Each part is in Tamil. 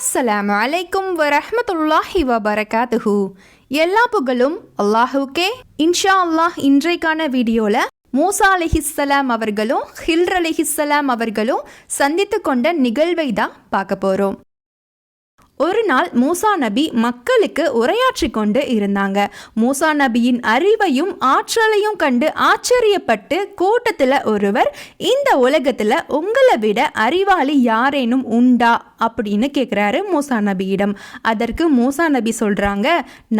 அஸ்ஸலாமு அலைக்கும் வரஹ்மத்துல்லாஹி வபரகாத்துஹு. எல்லா புகழும் அல்லாஹுக்கே. இன்ஷா அல்லாஹ் இன்றைக்கான வீடியோல மூசா அலிஹிஸ்ஸலாம் அவர்களும் ஹில்ர் அலிஹிஸ்ஸலாம் அவர்களும் சந்தித்து கொண்ட நிகழ்வை தான் பார்க்க போறோம். ஒரு நாள் மூசா நபி மக்களுக்கு உரையாற்றி கொண்டு இருந்தாங்க. மூசா நபியின் அறிவையும் ஆற்றலையும் கண்டு ஆச்சரியப்பட்டு கூட்டத்தில் ஒருவர் இந்த உலகத்தில் உங்களை விட அறிவாளி யாரேனும் உண்டா? அப்படின்னு கேட்குறாரு மூசா நபியிடம். அதற்கு மூசா நபி சொல்கிறாங்க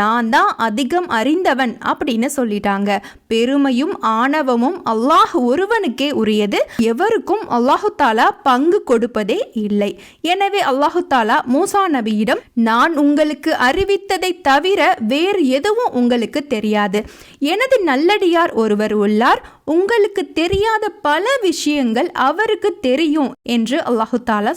நான் தான் அதிகம் அறிந்தவன் அப்படின்னு சொல்லிட்டாங்க. பெருமையும் ஆணவமும் அல்லாஹ் ஒருவனுக்கே உரியது எவருக்கும் அல்லாஹு தாலா பங்கு கொடுப்பதே இல்லை. எனவே அல்லாஹு தாலா மூசா நபியிடம் நான் உங்களுக்கு அறிவித்ததை தவிர வேறு எதுவும் உங்களுக்கு தெரியாது. எனது நல்லடியார் ஒருவர் உள்ளார். உங்களுக்கு தெரியாத பல விஷயங்கள் அவருக்கு தெரியும் என்று அல்லாஹு தாலா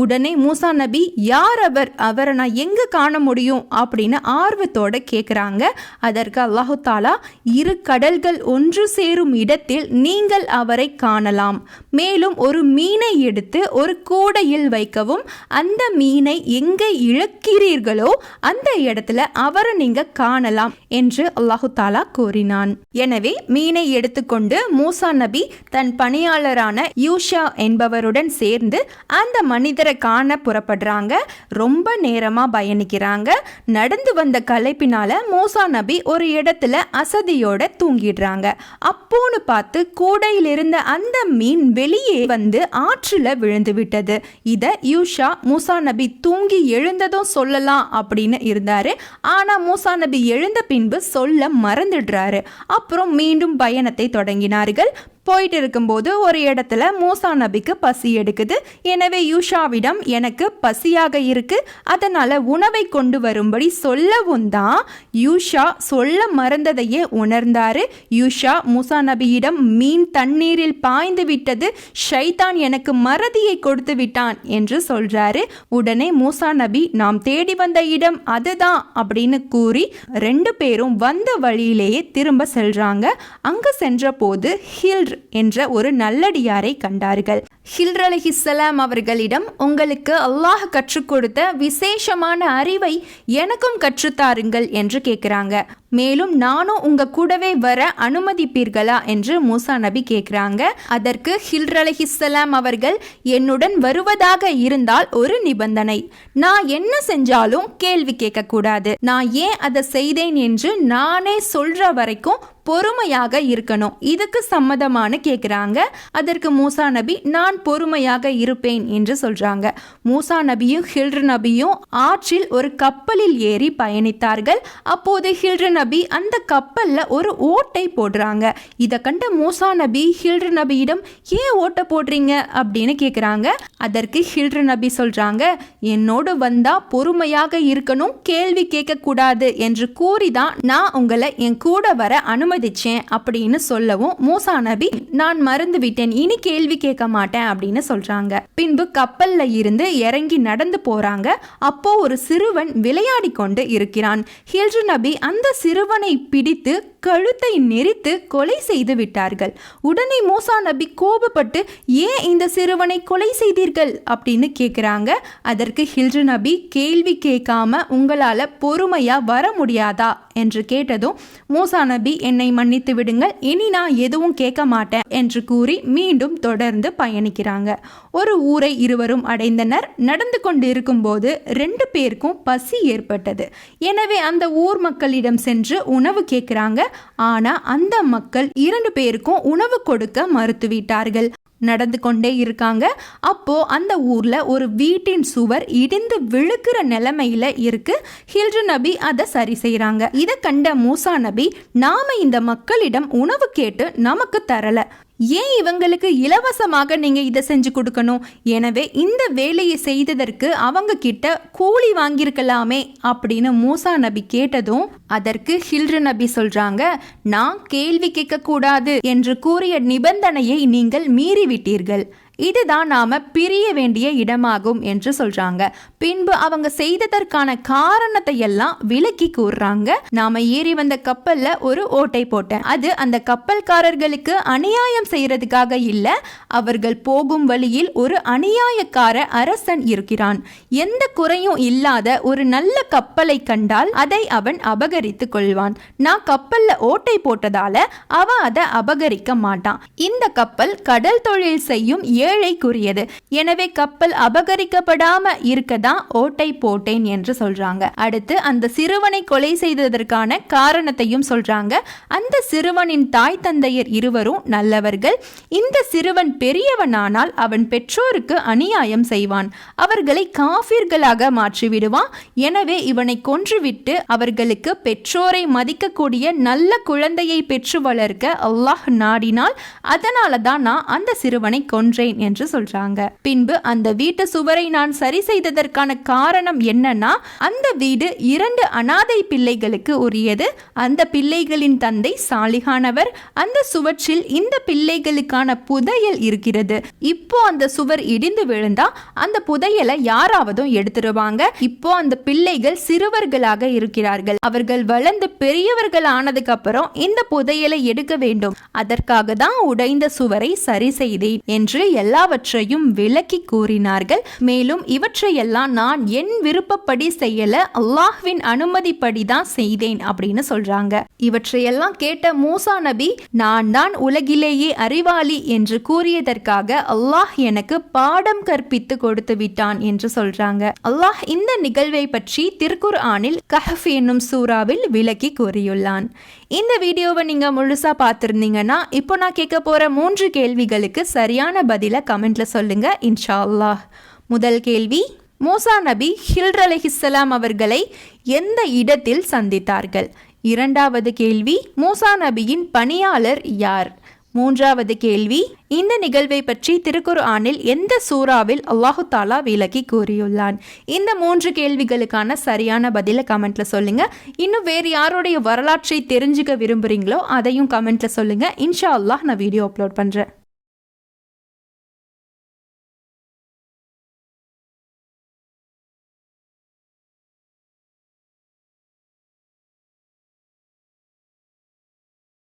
உடனே மூசா நபி யார் அவர்? அவரை நான் எங்கே காண முடியும்? அப்படின்னு ஆர்வத்தோட கேட்குறாங்க அதற்கு அல்லாஹு தாலா இரு கடல்கள் ஒன்று சேரும் இடத்தில் நீங்கள் அவரை காணலாம். மேலும் ஒரு மீனை எடுத்து ஒரு கூடையில் வைக்கவும் அந்த மீனை எங்கே இழக்கிறீர்களோ அந்த இடத்துல அவரை நீங்கள் காணலாம் என்று அல்லாஹு தாலா கூறினான். எனவே மீனை எடுத்து கொண்டு மூசா நபி தன் பணியாளரான யூஷா என்பவருடன் சேர்ந்து அந்த மனிதரை காண புறப்படுறாங்க. ரொம்ப நேரமா பயணிக்கிறாங்க. நடந்து வந்த கலைப்பினால மூசா நபி ஒரு இடத்துல அசதியோட தூங்கிடுறாங்க. அப்போன்னு பார்த்து கூடையில் இருந்த அந்த மீன் வெளியே வந்து ஆற்றில் விழுந்து விட்டது. இதை யூஷா மூசா நபி தூங்கி எழுந்ததும் சொல்லலாம் அப்படின்னு இருந்தாரு. ஆனால் மூசா நபி எழுந்த பின்பு சொல்ல மறந்துடுறாரு. அப்புறம் மீண்டும் பயணத்தை தொடங்கினார்கள். போயிட்டு இருக்கும்போது ஒரு இடத்துல மூசா நபிக்கு பசி எடுக்குது. எனவே யூஷாவிடம் எனக்கு பசியாக இருக்கு. அதனால உணவை கொண்டு வரும்படி சொல்லவும் தான் யூஷா சொல்ல மறந்ததையே உணர்ந்தாரு. யூஷா மூசா நபியிடம் மீன் தண்ணீரில் பாய்ந்து விட்டது. ஷைதான் எனக்கு மறதியை கொடுத்து விட்டான் என்று சொல்றாரு. உடனே மூசா நபி நாம் தேடி வந்த இடம் அதுதான் அப்படின்னு கூறி ரெண்டு பேரும் வந்த வழியிலேயே திரும்ப செல்றாங்க. அங்க சென்ற போது ஹில்ட் என்ற ஒரு நல்லடியாரை கண்டார்கள். ஹில்ர் சலாம் அவர்களிடம் உங்களுக்கு அல்லாஹ் கற்றுக் கொடுத்த விசேஷமான அறிவை எனக்கும் கற்றுத்தாருங்கள் என்று கேட்குறாங்க. மேலும் நானும் உங்க கூடவே வர அனுமதிப்பீர்களா? என்று மூசா நபி கேட்குறாங்க. அதற்கு ஹில்ர் அலிஹிஸ்ஸலாம் அவர்கள் என்னுடன் வருவதாக இருந்தால் ஒரு நிபந்தனை. நான் என்ன செஞ்சாலும் கேள்வி கேட்கக்கூடாது. நான் ஏன் அதை செய்தேன் என்று நானே சொல்ற வரைக்கும் பொறுமையாக இருக்கணும். இதுக்கு சம்மதமானு கேட்குறாங்க. அதற்கு மூசா நபி நான் பொறுமையாக இருப்பேன் என்று சொல்றாங்க. மூசா நபியும் ஹில்ரு நபியும் ஆற்றில் ஒரு கப்பலில் ஏறி பயணித்தார்கள். அப்போது ஹில்ரு நபி அந்த கப்பல்ல ஒரு ஓட்டை போடுறாங்க. இதை கண்ட மூசா நபி ஹில்ரு நபியிடம் ஏன் ஓட்டை போடுறீங்க? அப்படின்னு கேட்குறாங்க அதற்கு ஹில்ரு நபி சொல்றாங்க என்னோடு வந்தா பொறுமையாக இருக்கணும் கேள்வி கேட்கக்கூடாது என்று கூறிதான் நான் உங்களை என் கூட வர அனுமதிச்சேன் அப்படின்னு சொல்லவும் மூசா நபி நான் மறந்து விட்டேன் இனி கேள்வி கேட்க மாட்டேன் அப்படின்னு சொல்றாங்க. பின்பு கப்பல்ல இருந்து இறங்கி நடந்து போறாங்க. அப்போ ஒரு சிறுவன் விளையாடி கொண்டு இருக்கிறான். ஹில்ரு நபி அந்த சிறுவனை பிடித்து கழுத்தை நெரித்து கொலை செய்து விட்டார்கள். உடனே மூசா நபி கோபப்பட்டு ஏன் இந்த சிறுவனை கொலை செய்தீர்கள்? அப்படின்னு கேட்குறாங்க அதற்கு ஹில்ரு நபி கேள்வி கேட்காம உங்களால் பொறுமையாக வர முடியாதா? என்று கேட்டதும் மூசா நபி என்னை மன்னித்து விடுங்கள். இனி நான் எதுவும் கேட்க மாட்டேன் என்று கூறி மீண்டும் தொடர்ந்து பயணிக்கிறாங்க. ஒரு ஊரை இருவரும் அடைந்தனர். நடந்து கொண்டு இருக்கும்போது ரெண்டு பேருக்கும் பசி ஏற்பட்டது. எனவே அந்த ஊர் மக்களிடம் சென்று உணவு கேட்குறாங்க ஆனா அந்த மக்கள் இரண்டு பேருக்கும் உணவு கொடுக்க மறுத்துவிட்டார்கள். நடந்து கொண்டே இருக்காங்க. அப்போ அந்த ஊர்ல ஒரு வீட்டின் சுவர் இடிந்து விழுக்கிற நிலைமையில இருக்கு. ஹில்ரு நபி அதை சரி செய்யறாங்க இதை கண்ட மூசா நபி நாம இந்த மக்களிடம் உணவு கேட்டு நமக்கு தரல. ஏன் இவங்களுக்கு இலவசமாக நீங்க இதை செஞ்சு கொடுக்கணும்? எனவே இந்த வேலையை செய்ததற்கு அவங்க கிட்ட கூலி வாங்கியிருக்கலாமே அப்படின்னு மூசா நபி கேட்டதும் அதற்கு ஹில்ரு நபி சொல்றாங்க நான் கேள்வி கேட்க கூடாது என்று கூறிய நிபந்தனையை நீங்கள் மீறிவிட்டீர்கள். இதுதான் நாம பிரிய வேண்டிய இடமாகும் என்று சொல்றாங்க. பின்பு அவங்க செய்ததற்கான காரணத்தை எல்லாம் விளக்கி கூறுறாங்க. நாம ஏறி வந்த கப்பல்ல ஒரு ஓட்டை போட்டேன். அது அந்த கப்பல்காரர்களுக்கு அநியாயம் செய்யறதுக்காக இல்ல அவர்கள் போகும் வழியில் ஒரு அநியாயக்கார அரசன் இருக்கிறான். எந்த குறையும் இல்லாத ஒரு நல்ல கப்பலை கண்டால் அதை அவன் அபகரித்து கொள்வான். நான் கப்பல்ல ஓட்டை போட்டதால அவ அதை அபகரிக்க மாட்டான். இந்த கப்பல் கடல் தொழில் செய்யும் ஏழைக்குரியது. எனவே கப்பல் அபகரிக்கப்படாம இருக்கதான் ஓட்டை போட்டேன் என்று சொல்றாங்க. அடுத்து அந்த சிறுவனை கொலை செய்ததற்கான காரணத்தையும் சொல்றாங்க. அந்த சிறுவனின் தாய் தந்தையர் இருவரும் நல்லவர்கள். இந்த சிறுவன் பெரியவனானால் அவன் பெற்றோருக்கு அநியாயம் செய்வான். அவர்களை காஃபிர்களாக மாற்றிவிடுவான். எனவே இவனை கொன்றுவிட்டு அவர்களுக்கு பெற்றோரை மதிக்கக்கூடிய நல்ல குழந்தையை பெற்று வளர்க்க அல்லாஹ் நாடினால் அதனால தான் நான் அந்த சிறுவனை கொன்றேன். என்று சொல்றாங்க. பின்பு அந்த வீட்டு சுவரை நான் சரி செய்ததற்கான காரணம் என்னன்னா அந்த வீடு இரண்டு அனாதை பிள்ளைகளுக்கு உரியது. அந்த பிள்ளைகளின் தந்தை சாலிகானவர். அந்த சுவற்றில் இந்த பிள்ளைகளுக்கான புதையல் இருக்கிறது. இப்போ அந்த சுவர் இடிந்து விழுந்தா அந்த புதையலை யாராவதும் எடுத்துருவாங்க இப்போ அந்த பிள்ளைகள் சிறுவர்களாக இருக்கிறார்கள். அவர்கள் வளர்ந்து பெரியவர்கள் ஆனதுக்கு அப்புறம் இந்த புதையலை எடுக்க வேண்டும். அதற்காக தான் உடைந்த சுவரை சரி செய்தேன் என்று எல்லாவற்றையும் விளக்கி கூறினார்கள். மேலும் இவற்றையெல்லாம் நான் என் விருப்பப்படி செய்யல அல்லாஹ்வின் அனுமதிப்படி தான் செய்தேன் அப்படின்னு சொல்றாங்க. இவற்றையெல்லாம் கேட்ட மூசா நபி நான் தான் உலகிலேயே அறிவாளி என்று கூறியதற்காக அல்லாஹ் எனக்கு பாடம் கற்பித்து கொடுத்து விட்டான் என்று சொல்றாங்க. அல்லாஹ் இந்த நிகழ்வை பற்றி திருக்குர் ஆனில் கஹஃப் என்னும் சூறாவில் விளக்கி கூறியுள்ளான். இந்த வீடியோவை நீங்க முழுசா பார்த்திருந்தீங்கன்னா இப்போ நான் கேட்க போற மூன்று கேள்விகளுக்கு சரியான பதில் கமெண்ட்ல சொல்லுங்க. இன்ஷா அல்லாஹ் முதல் கேள்வி மூசா நபி ஹில்ர் அலஹிஸ்லாம் அவர்களை எந்த இடத்தில் சந்தித்தார்கள்? இரண்டாவது கேள்வி மூசா நபியின் பணியாளர் யார்? மூன்றாவது கேள்வி இந்த நிகழ்வை பற்றி திருக்குர் ஆனில் எந்த சூறாவில் அல்லாஹு தாலா விலக்கி கூறியுள்ளான்? இந்த மூன்று கேள்விகளுக்கான சரியான பதிலை கமெண்ட்ல சொல்லுங்க. இன்னும் வேறு யாருடைய வரலாற்றை தெரிஞ்சுக்க விரும்புறீங்களோ அதையும் கமெண்ட்ல சொல்லுங்க. இன்ஷா அல்லாஹ் நான் வீடியோ அப்லோட் பண்றேன்.